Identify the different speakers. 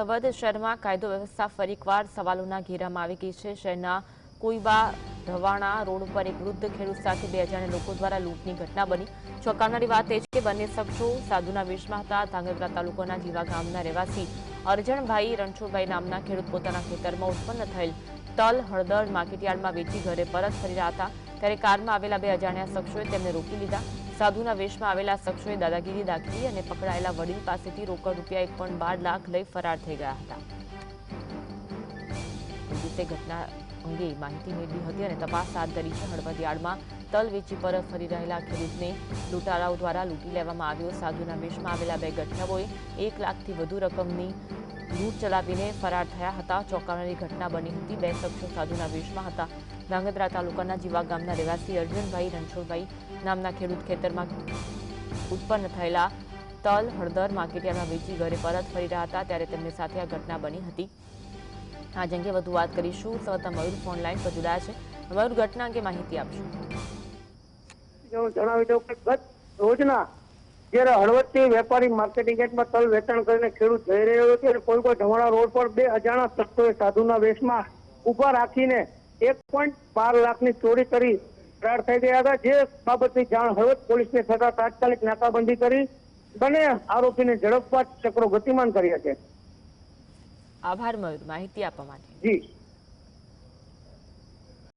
Speaker 1: હળવદ શહેરમાં કાયદો વ્યવસ્થા ફરીકવાર સવાલોના ઘેરામાં આવી ગઈ છે. શહેરના કોઈબા ધવાણા રોડ ઉપર એક વૃદ્ધ ખેડૂત સાથે બે અજાણ્યા લોકો દ્વારા લૂંટની ઘટના બની. ચોંકાવનારી વાત એ છે કે બંને શખ્સો સાધુના વેશમાં હતા. ધાંગધ્રા તાલુકાના જીવા ગામના રહેવાસી અરજણભાઈ રણછોડભાઈ નામના ખેડૂત પોતાના ખેતરમાં ઉત્પન્ન થયેલ તલ, હળદર માર્કેટયાર્ડમાં વેચી ઘરે પરત ફરી રહ્યા હતા. ત્યારે કારમાં આવેલા બે અજાણ્યા શખ્સોએ તેમને રોકી લીધા. સાધુના વેશમાં આવેલા શખ્સોએ દાદાગીરી દાખવી અને પકડાયેલા વડીલ પાસેથી રોકડ રૂપિયા એક પોઈન્ટ બાર લાખ લઈ ફરાર થઈ ગયા હતા. પોલીસે ઘટના અંગે માહિતી મેળવી હતી અને તપાસ હાથ ધરી છે. હળવદિયાળમાં તલ વેચી પરત ફરી રહેલા ખેડૂતને લૂંટારાઓ દ્વારા લૂંટી લેવામાં આવ્યો. સાધુના વેશમાં આવેલા બે ગઠિયાઓએ એક લાખથી વધુ રકમની લૂંટ ચલાવીને ફરાર થયા હતા. ચોંકાવનારી ઘટના બની હતી. બે શખ્સો સાધુના વેશમાં હતા. ધાંગધ્રા તાલુકાના જીવા ગામના રહેવાસી અર્જુનભાઈ રણછોડભાઈ નામના ખેડૂત ખેતરમાં ઉત્પન્ન થયેલા તલ, હળદર માર્કેટિયામાં વેચી ઘરે પરત ફરી રહ્યા હતા ત્યારે તેમની સાથે આ ઘટના બની હતી. આજ અંગે વધુ વાત કરીશું. સહતા મયુર ફોન લાઈન પર જોડાયા છે. મયુર, ઘટના અંગે માહિતી આપશો?
Speaker 2: જણાવી દઉં કે ગત રોજના જ્યારે હળવદથી વેપારી માર્કેટિંગ યાર્ડમાં તલ વેચાણ કરીને ખેડૂત જઈ રહ્યો હતો અને કોઈ કોઈ ઢવાણા રોડ પર બે અજાણા શખ્સોએ સાધુના વેશમાં ઊભા રાખીને એક પોઈન્ટ બાર લાખની ચોરી કરી ફરાર થઈ ગયા હતા. જે બાબતની જાણ હળવદ પોલીસને થતા તાત્કાલિક નાકાબંધી કરી બંને આરોપીને ઝડપવા ચક્રો ગતિમાન કર્યા છે
Speaker 1: આભાર મયુર. માહિતી આપવા માટે.
Speaker 2: જી.